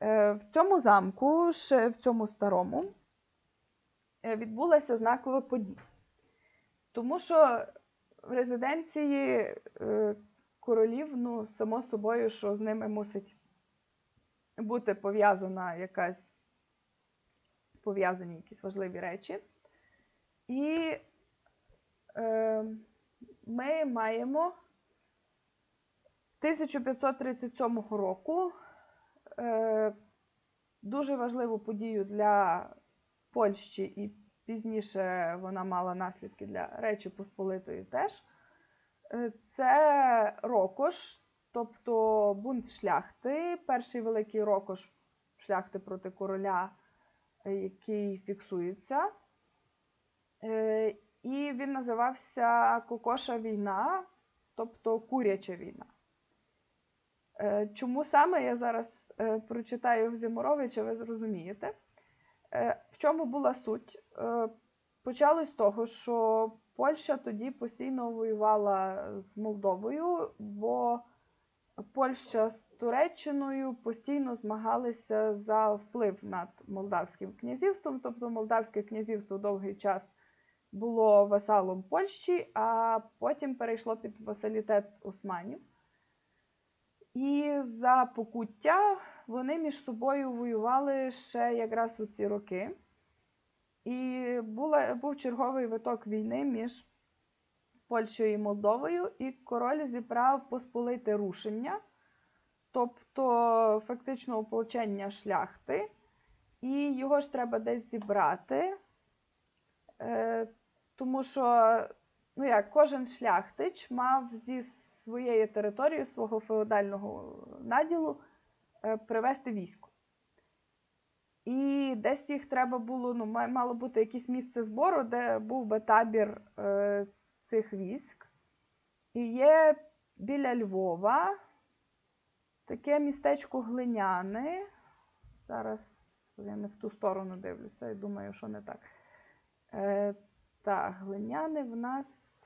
Е, В цьому замку, ще в цьому старому, е, відбулася знакова подія. Тому що в резиденції е, королів, ну, само собою, що з ними мусить бути пов'язана якась пов'язані якісь важливі речі. І е, ми маємо 1537 року дуже важливу подію для Польщі, і пізніше вона мала наслідки для Речі Посполитої теж. Е, Це Рокош, тобто бунт шляхти, перший великий рокош шляхти проти короля, е, який фіксується. Е, І він називався Кокоша війна, тобто куряча війна. Е, Чому саме я зараз е, прочитаю в Зимуровича, ви зрозумієте. Е, В чому була суть? Е, Почалось з того, що Польща тоді постійно воювала з Молдовою, бо Польща з Туреччиною постійно змагалися за вплив над Молдавським князівством. Тобто Молдавське князівство довгий час було васалом Польщі, а потім перейшло під васалітет османів. І за покуття вони між собою воювали ще якраз у ці роки. І була, був черговий виток війни між Польщею і Молдовою, і король зібрав посполите рушення, тобто фактично ополчення шляхти, і його ж треба десь зібрати. Е, тому що ну як, кожен шляхтич мав зі своєї території, свого феодального наділу е, привести військо. І десь їх треба було, ну, ма- мало бути якесь місце збору, де був би табір е, цих військ. І є біля Львова таке містечко Глиняни. Зараз я не в ту сторону дивлюся і думаю, що не так. Е, так, глиняни в нас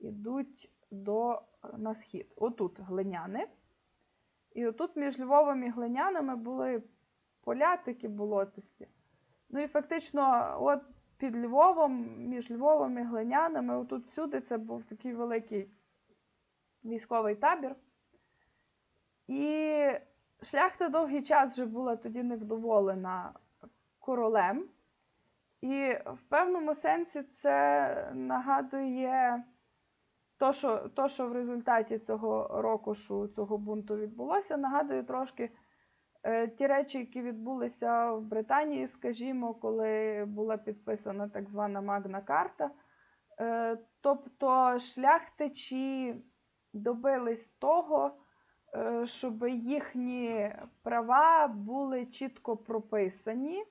ідуть до, на схід. Отут глиняни. І отут між Львовом і глинянами були поля такі болотисті. Ну і фактично, от під Львовом, між Львовом і глинянами, отут всюди це був такий великий військовий табір. І шляхта довгий час вже була тоді невдоволена королем. І в певному сенсі це нагадує то, що, то, що в результаті цього рокошу, цього бунту відбулося, нагадує трошки е, ті речі, які відбулися в Британії, скажімо, коли була підписана так звана Магна Карта. Е, тобто шляхтичі добились того, е, щоб їхні права були чітко прописані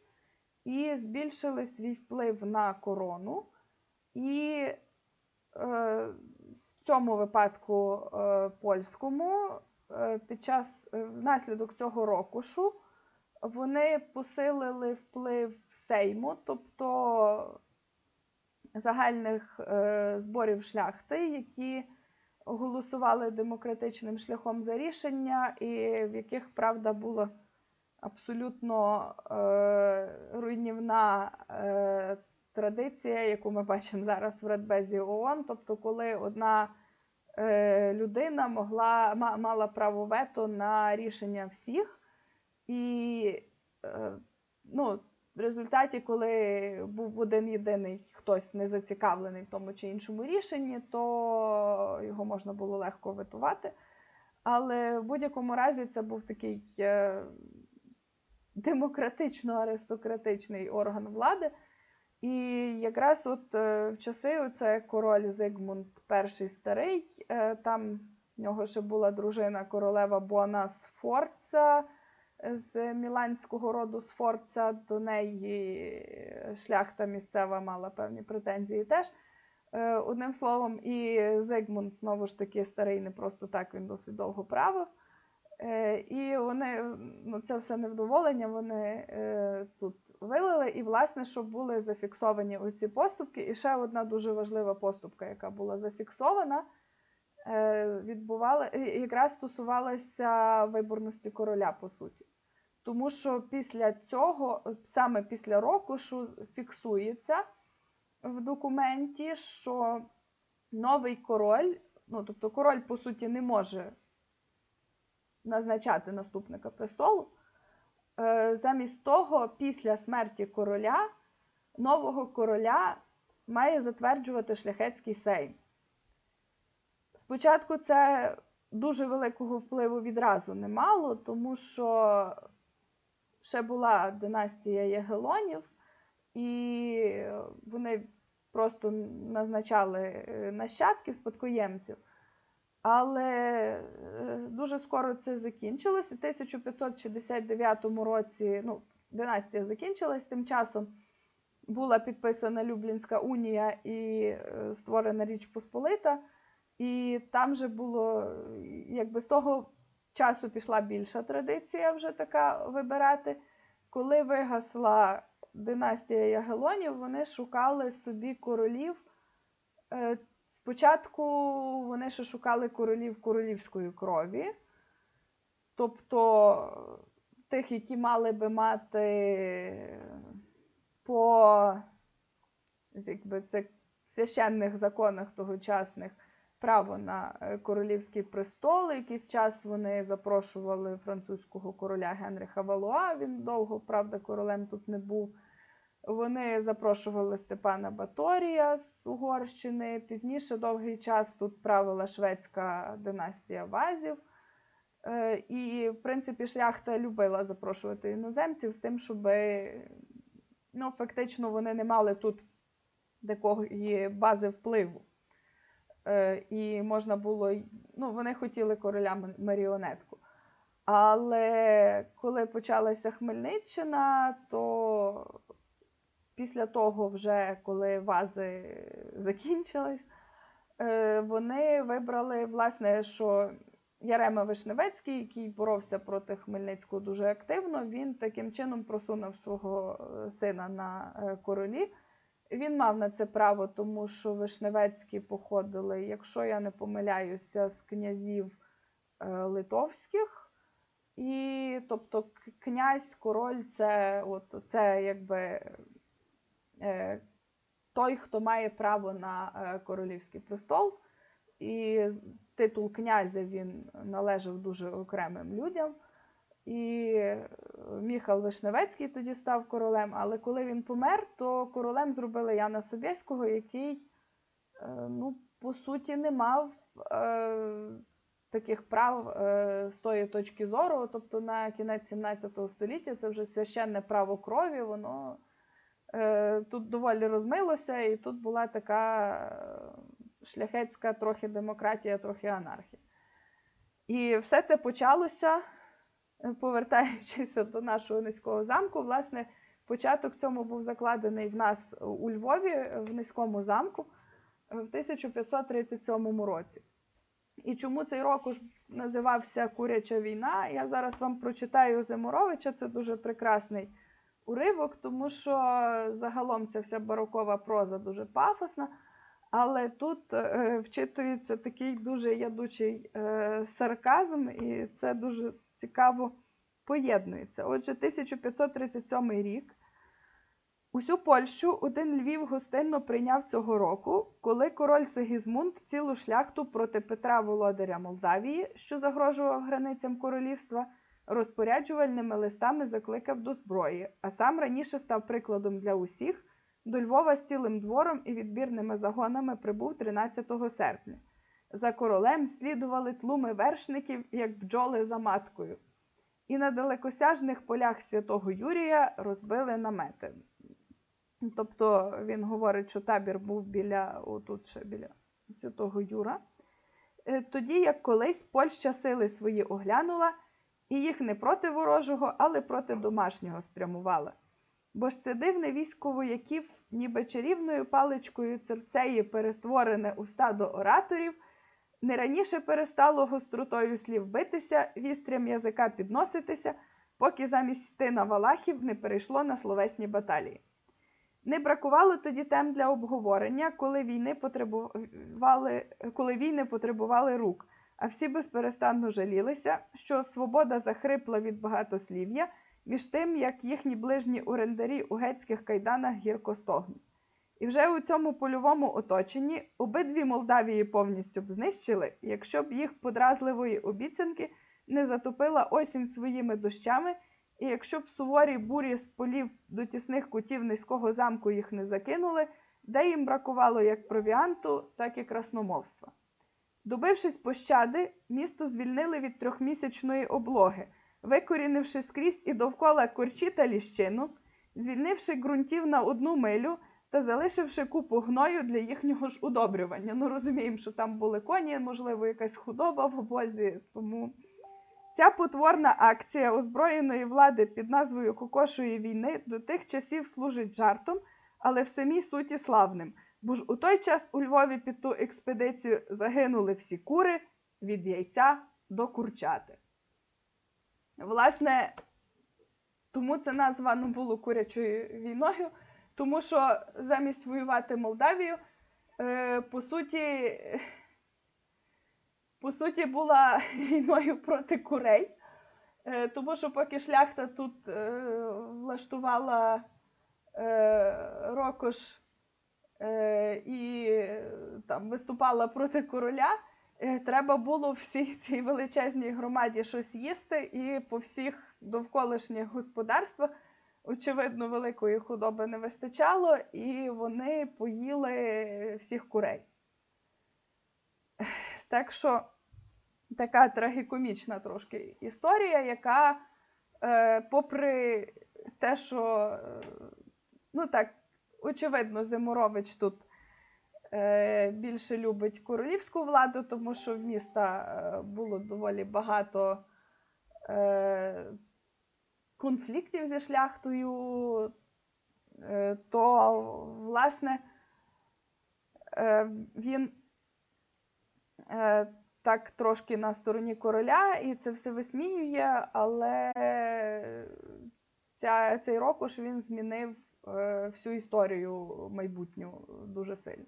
і збільшили свій вплив на корону. І в цьому випадку е, польському е, під час е, внаслідок цього рокушу вони посилили вплив Сейму, тобто загальних зборів шляхти, які голосували демократичним шляхом за рішення, і в яких правда була абсолютно руйнівна традиція, яку ми бачимо зараз в Радбезі ООН. Тобто, коли одна е, людина могла, мала право вето на рішення всіх. І е, ну, в результаті, коли був один єдиний хтось не зацікавлений в тому чи іншому рішенні, то його можна було легко ветувати. Але в будь-якому разі це був такий е, демократично-аристократичний орган влади. І якраз от е, в часи оце король Зигмунд І старий, е, там в нього ще була дружина королева Буана Сфорца з міланського роду Сфорца. До неї шляхта місцева мала певні претензії теж. Е, Одним словом, і Зигмунд знову ж таки старий не просто так, він досить довго правив. Е, І вони, ну, це все невдоволення, вони е, тут вилили. І, власне, щоб були зафіксовані оці поступки. І ще одна дуже важлива поступка, яка була зафіксована, е, відбувала, якраз стосувалася виборності короля, по суті. тому що після цього, саме після рокушу, фіксується в документі, що новий король, ну тобто король, по суті, не може назначати наступника престолу. Е, Замість того, після смерті короля, нового короля має затверджувати шляхетський сейм. Спочатку це дуже великого впливу відразу не мало, тому що ще була династія Ягелонів, і вони просто назначали е, нащадків, спадкоємців. Але е, дуже скоро це закінчилось. У 1569 році ну, династія закінчилась. Тим часом була підписана Люблінська унія і е, створена Річ Посполита. І там же було, якби з того часу пішла більша традиція вже така вибирати. Коли вигасла династія Ягелонів, вони шукали собі королів. Спочатку вони ще шукали королів королівської крові, тобто тих, які мали би мати по якби, це священних законах тогочасних право на е, королівський престол. Якийсь час вони запрошували французького короля Генриха Валуа. Він довго, правда, королем тут не був. Вони запрошували Степана Баторія з Угорщини. Пізніше довгий час тут правила шведська династія Вазів. Е, І, в принципі, шляхта любила запрошувати іноземців з тим, щоб ну, фактично вони не мали тут такої бази впливу. Е, І можна було, ну, вони хотіли короля маріонетку. Але коли почалася Хмельниччина, то після того, вже коли вази закінчились, е, вони вибрали, власне, що Ярема Вишневецький, який боровся проти Хмельницького дуже активно, він таким чином просунув свого е, сина на е, королі. Він мав на це право, тому що Вишневецькі походили, якщо я не помиляюся, з князів литовських. І тобто князь, король це от, це якби той, хто має право на е, королівський престол, і титул князя він належав дуже окремим людям. І е, Міхал Вишневецький тоді став королем, але коли він помер, то королем зробили Яна Собєського, який, ну, по суті, не мав е, таких прав е, з тої точки зору. Тобто на кінець 17 століття це вже священне право крові, воно. Е, тут доволі розмилося, і тут була така е, шляхетська трохи демократія, трохи анархія. І все це почалося, е, повертаючись до нашого низького замку. Власне, початок цьому був закладений в нас у Львові, в низькому замку, в 1537 році. І чому цей рок уж називався Куряча війна? Я зараз вам прочитаю Зиморовича, це дуже прекрасний уривок, тому що загалом ця вся барокова проза дуже пафосна. Але тут е, вчитується такий дуже ядучий е, сарказм, і це дуже цікаво поєднується. Отже, 1537 рік. Усю Польщу один Львів гостинно прийняв цього року, коли король Сигізмунд цілу шляхту проти Петра Володаря Молдавії, що загрожував границям королівства розпоряджувальними листами закликав до зброї, а сам раніше став прикладом для усіх. До Львова з цілим двором і відбірними загонами прибув 13 серпня. За королем слідували тлуми вершників, як бджоли за маткою. І на далекосяжних полях святого Юрія розбили намети. Тобто він говорить, що табір був біля отут ще біля святого Юра. Е, тоді, як колись Польща сили свої оглянула, і їх не проти ворожого, але проти домашнього спрямувала. Бо ж це дивне військо вояків, ніби чарівною паличкою церцеї перестворене у стадо ораторів, не раніше перестало гостротою слів битися, вістрям язика підноситися, поки замість йти на валахів не перейшло на словесні баталії. Не бракувало тоді тем для обговорення, коли війни потребували, коли війни потребували рук а всі безперестанно жалілися, що свобода захрипла від багатослів'я, між тим, як їхні ближні урендарі у гетських кайданах гірко стогнуть. І вже у цьому польовому оточенні обидві Молдавії повністю б знищили, якщо б їх подразливої обіцянки не затопила осінь своїми дощами, і якщо б суворі бурі з полів до тісних кутів низького замку їх не закинули, де їм бракувало як провіанту, так і красномовства. Добившись пощади, місто звільнили від трьохмісячної облоги, викорінивши скрізь і довкола корчі та ліщину, звільнивши ґрунтів на одну милю та залишивши купу гною для їхнього ж удобрювання. Ну, розуміємо, що там були коні, можливо, якась худоба в обозі. Тому ця потворна акція озброєної влади під назвою Кокошої війни до тих часів служить жартом, але в самій суті славним. Бо ж у той час у Львові під ту експедицію загинули всі кури від яйця до курчати. Власне, тому це названо було курячою війною, тому що замість воювати Молдавію, е, по суті, по суті, була війною проти курей. Е, тому що поки шляхта тут е, влаштувала рокош е, і е, там виступала проти короля, е, треба було всій цій величезній громаді щось їсти, і по всіх довколишніх господарствах, очевидно, великої худоби не вистачало, і вони поїли всіх курей. Так що така трагікомічна трошки історія, яка, попри те, що ну так, очевидно, Зимурович тут е, більше любить королівську владу, тому що в міста е, було доволі багато е, конфліктів зі шляхтою, е, то, власне, е, він е, так трошки на стороні короля і це все висміює, але ця, цей рокуш він змінив е, всю історію майбутню дуже сильно.